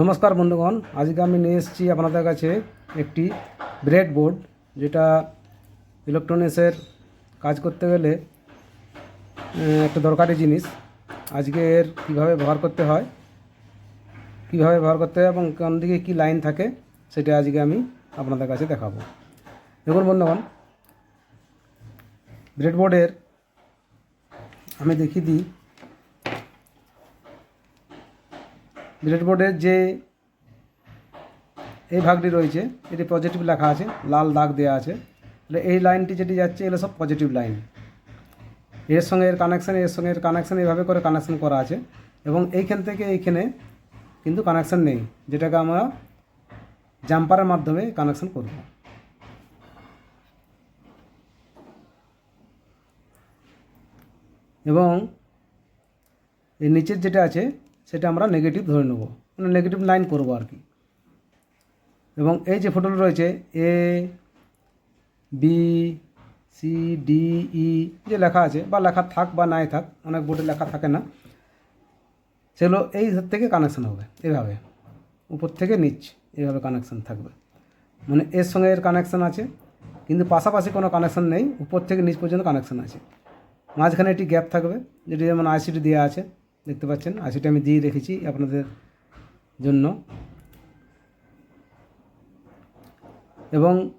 নমস্কার বন্ধুগণ, আজকে আমি নিয়ে এসেছি আপনাদের কাছে একটি ব্রেড বোর্ড যেটা ইলেকট্রনিক্সের কাজ করতে গেলে একটা দরকারি জিনিস। আজকে এর কীভাবে ব্যবহার করতে হয়, কীভাবে ব্যবহার করতে হয় এবং কোন দিকে কী লাইন থাকে, সেটা আজকে আমি আপনাদের কাছে দেখাবো। দেখুন বন্ধুগণ ব্রেড বোর্ডের আমি দেখিয়ে দিই। ব্রেডবোর্ডের যে এই ভাগটি রয়েছে, এটি পজিটিভ লেখা আছে, লাল দাগ দেওয়া আছে। তাহলে এই লাইনটি যেটি যাচ্ছে, এগুলো সব পজিটিভ লাইন এর সঙ্গে এর কানেকশান এর সঙ্গে এর কানেকশান এইভাবে করে কানেকশান করা আছে। এবং এইখান থেকে এইখানে কিন্তু কানেকশান নেই, যেটাকে আমরা জাম্পারের মাধ্যমে কানেকশান করব। এবং এর নিচের যেটা আছে সেটা আমরা নেগেটিভ ধরে নেব। মানে নেগেটিভ লাইন করব আর কি। এবং এই যে ফটোটা রয়েছে A B C D E যে লেখা আছে, বা লেখা থাক বা নাই থাক, অনেক বোর্ডে লেখা থাকে না সেগুলো এই থেকে কানেকশান হবে, এভাবে। উপর থেকে নিচ, এভাবে কানেকশান থাকবে। মানে এর সঙ্গে এর কানেকশান আছে, কিন্তু পাশাপাশি কোনো কানেকশান নেই, উপর থেকে নিচ পর্যন্ত কানেকশান আছে। মাঝখানে একটি গ্যাপ থাকবে, যেটি যেমন আইসিটি দেওয়া আছে দেখতে পাচ্ছেন। আইসিটি আমি দিয়ে রেখেছি আপনাদের জন্য। এবং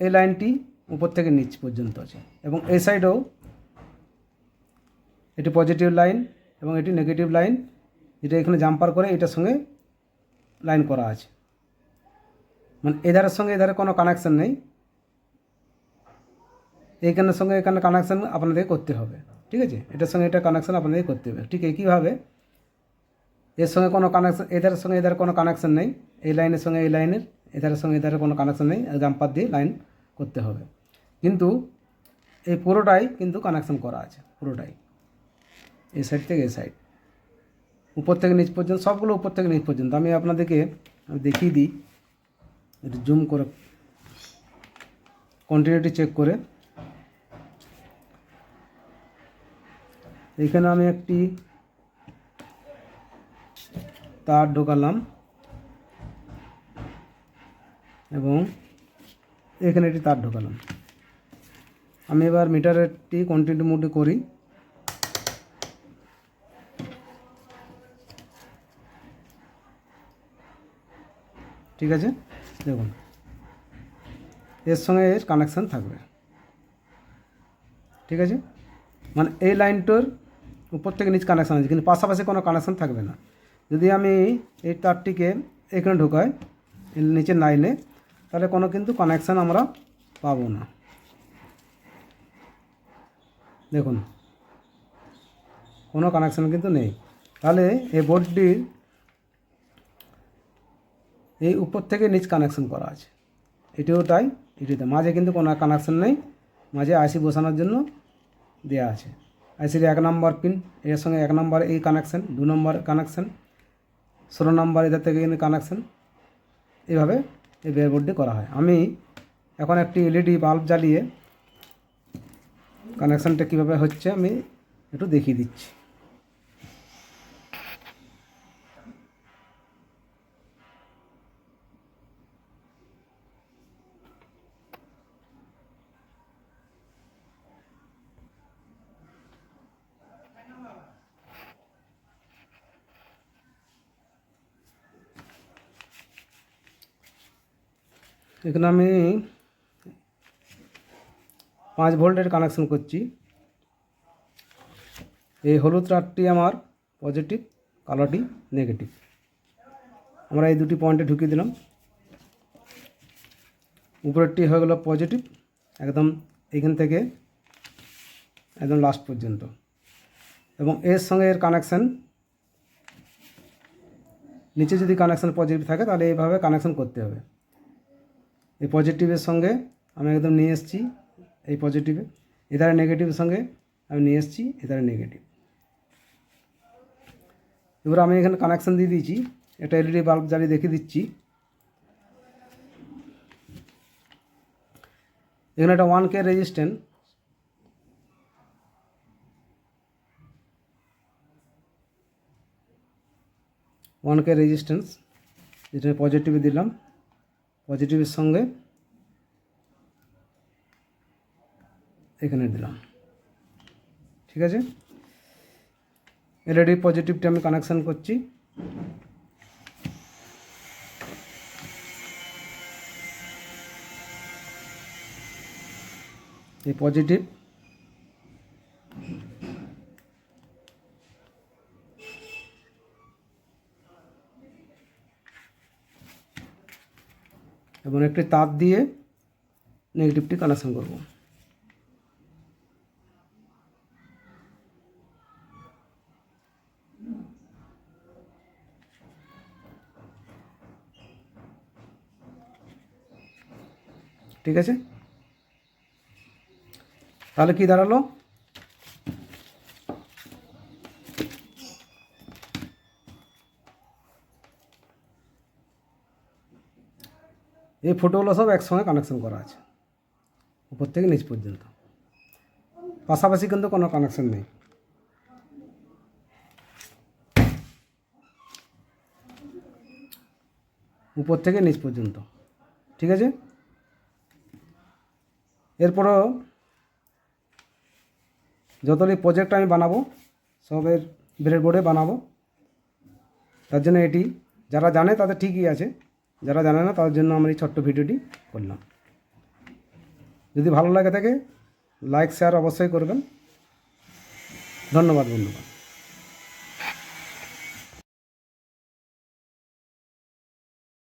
এই লাইনটি উপর থেকে নিচ পর্যন্ত আছে। এবং এই সাইডেও এটি পজিটিভ লাইন এবং এটি নেগেটিভ লাইন। যেটা এখানে জাম্পার করে এটার সঙ্গে লাইন করা আছে। মানে এধারের সঙ্গে এধারে কোনো কানেকশান নেই। এইখানের সঙ্গে এখানে কানেকশান আপনাদের করতে হবে। ঠিক আছে? এটার সঙ্গে এটা কানেকশান আপনাদের করতে হবে। ঠিক একইভাবে এর সঙ্গে কোনো কানেকশান এধারের সঙ্গে এধারে কোনো কানেকশান নেই। এই লাইনের সঙ্গে এই লাইনের এধারের সঙ্গে এধারে কোনো কানেকশান নেই। জাম্পার দিয়ে লাইন করতে হবে। কিন্তু এই পুরোটাই কিন্তু কানেকশান করা আছে, পুরোটাই। এই সাইড থেকে এই সাইড উপর থেকে নিচ পর্যন্ত, সবগুলো উপর থেকে নিচ পর্যন্ত। আমি আপনাদেরকে দেখিয়ে দিই। একটু জুম করে কন্টিনিউটি চেক করে। এখানে আমি একটি তার ঢোকালাম এবং এখানে একটি তার ঢোকালাম। আমি এবার মিটারেরটি কন্টিনিউ মোডে করি। ঠিক আছে? দেখুন। এর সঙ্গে এর কানেকশান থাকবে। ঠিক আছে? মানে এই লাইনটার উপর থেকে নিচ কানেকশান আছে, কিন্তু পাশাপাশি কোনো কানেকশান থাকবে না। যদি আমি এই তারটিকে এখানে ঢোকাই নিচে লাইনে তাহলে কোনো কিন্তু কানেকশান আমরা পাবো না। দেখুন, কোনো কানেকশান কিন্তু নেই। তাহলে এই বোর্ডটির এই উপর থেকে নিচ কানেকশন করা আছে। এটিও তাই এটিতে মাঝে কিন্তু কোনো কানেকশন নেই। মাঝে আইসি বসানোর জন্য দেওয়া আছে। আইসির এক নম্বর পিন, এর সঙ্গে এক নম্বর এই কানেকশান দু নম্বর কানেকশান ষোলো নম্বর এদের থেকে কানেকশান এইভাবে এই বেয়ারবোর্ডটি করা হয়। আমি এখন একটি এলইডি বাল্ব জ্বালিয়ে কানেকশানটা কীভাবে হচ্ছে আমি একটু দেখিয়ে দিচ্ছি। এখানে আমি পাঁচ ভোল্টের কানেকশন করছি। এই হলুদ তারটি আমার পজিটিভ কালোটি নেগেটিভ আমরা এই দুটি পয়েন্টে ঢুকিয়ে দিলাম। উপরেরটি হয়ে গেল পজিটিভ একদম এখান থেকে একদম লাস্ট পর্যন্ত। এবং এর সঙ্গে এর কানেকশান নিচে যদি কানেকশান পজিটিভ থাকে, তাহলে এইভাবে কানেকশান করতে হবে। এই পজিটিভের সঙ্গে আমি একদম নিয়ে এসেছি, এই পজিটিভে এধারে নেগেটিভের সঙ্গে আমি নিয়ে এসেছি এধারে নেগেটিভ এবার আমি এখানে কানেকশান দিয়ে দিয়েছি, একটা এলইডি বাল্ব জ্বালিয়ে দেখিয়ে দিচ্ছি। এখানে একটা one K resistant one K resistance যেটা পজিটিভ দিলাম। পজিটিভের সঙ্গে এখানে দিলাম। ঠিক আছে? এলইডি পজিটিভটা আমি কানেকশান করছি। এই পজিটিভ এবং একটি তার দিয়ে নেগেটিভটি কানেকশন করব। ঠিক আছে? তাহলে কি দাঁড়াল? এই ফটোগুলো সব একসঙ্গে কানেকশন করা আছে। উপর থেকে নিচ পর্যন্ত। পাশাপাশি কিন্তু কোনো কানেকশন নেই। উপর থেকে নিচ পর্যন্ত। ঠিক আছে? এরপরও যতগুলি প্রজেক্ট আমি বানাবো, সবের ব্রেডবোর্ডে বানাবো, তার জন্য এটি, যারা জানে তাদের ঠিকই আছে। যারা জানে না, তাদের জন্য আমি এই ছোট্ট ভিডিওটি করলাম। যদি ভালো লাগে থাকে লাইক শেয়ার অবশ্যই করবেন। ধন্যবাদ বন্ধুগণ।